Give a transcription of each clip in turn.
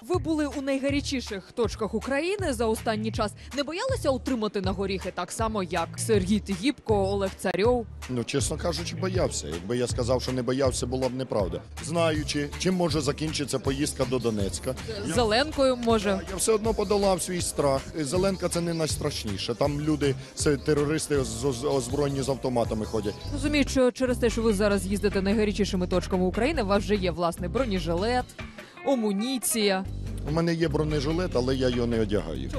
Ви були у найгарячіших точках України за останній час. Не боялися отримати на горіхи так само, як Сергій Тигіпко, Олег Царьов. Ну, чесно кажучи, боявся. Якби я сказав, що не боявся, була б неправда. Знаючи, чим може закінчитися поїздка до Донецька, я, Зеленкою може. я все одно подолав свій страх. Зеленка це не найстрашніше. Там люди, терористи з- з- озброєні з автоматами ходять. Розумію, що через те, що ви зараз їздите найгарячішими точками України, у вас вже є власний бронежилет, амуніція. У мене є бронежилет, але я його не одягаю.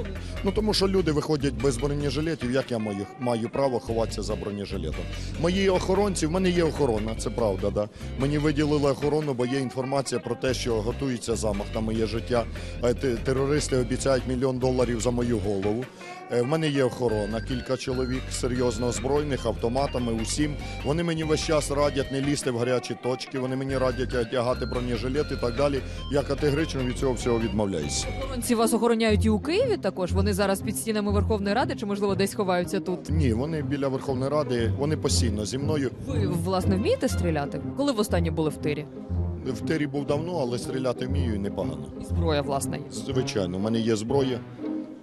Ну тому що люди виходять без бронежилетів, як я маю, маю право ховатися за бронежилетом. Мої охоронці, в мене є охорона, це правда. Да. Мені виділили охорону, бо є інформація про те, що готується замах на моє життя. Е, Терористи обіцяють мільйон доларів за мою голову. Е, В мене є охорона, кілька чоловік серйозно озброєних автоматами. Усім вони мені весь час радять не лізти в гарячі точки. Вони мені радять одягати бронежилет і так далі. Я категорично від цього всього відмовляюся. Охоронці вас охороняють і у Києві також. Вони зараз під стінами Верховної Ради, чи можливо десь ховаються тут. Ні, вони біля Верховної Ради, вони постійно зі мною. Ви власне вмієте стріляти? Коли востаннє були в тирі? В тирі був давно, але стріляти вмію і непогано. І зброя власна є. Звичайно, у мене є зброя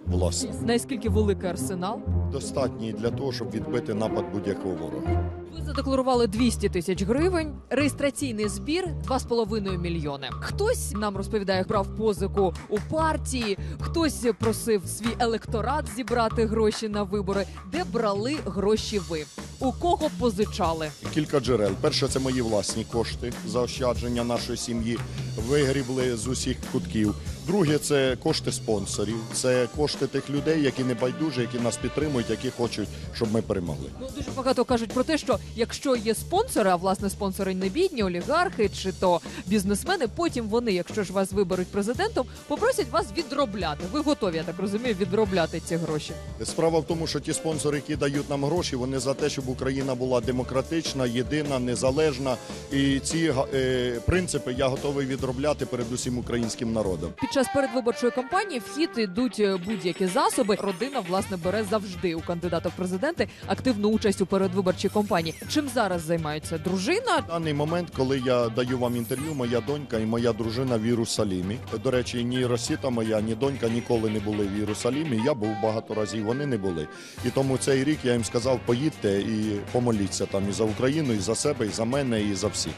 власна. Наскільки великий арсенал? Достатній для того, щоб відбити напад будь-якого ворога. Ви задекларували 200 тисяч гривень. Реєстраційний збір 2,5 мільйони. Хтось нам розповідає, брав позику у партії, хтось просив свій електорат зібрати гроші на вибори. Де брали гроші ви? У кого позичали? Кілька джерел. Перше, це мої власні кошти, заощадження нашої сім'ї, вигрібли з усіх кутків. Друге, це кошти спонсорів, це кошти тих людей, які не байдужі, які нас підтримують, які хочуть, щоб ми перемогли. Ну дуже багато кажуть про те, що якщо є спонсори, а власне спонсори не бідні, олігархи чи то бізнесмени, потім вони, якщо ж вас виберуть президентом, попросять вас відробляти. Ви готові, я так розумію, відробляти ці гроші. Справа в тому, що ті спонсори, які дають нам гроші, вони за те, щоб Україна була демократична, єдина, незалежна. І ці е, принципи я готовий відробляти перед усім українським народом. Під час передвиборчої кампанії в хід йдуть е, будь-які засоби. Родина власне бере завжди у кандидата в президенти активну участь у передвиборчій кампанії. Чим зараз займається дружина? Даний момент, коли я даю вам інтерв'ю, моя донька і моя дружина в Єрусалімі. До речі, ні Росіта моя, ні донька ніколи не були в Єрусалімі. Я був багато разів, вони не були. І тому цей рік я їм сказав, поїдьте і помоліться там і за Україну, і за себе, і за мене, і за всіх.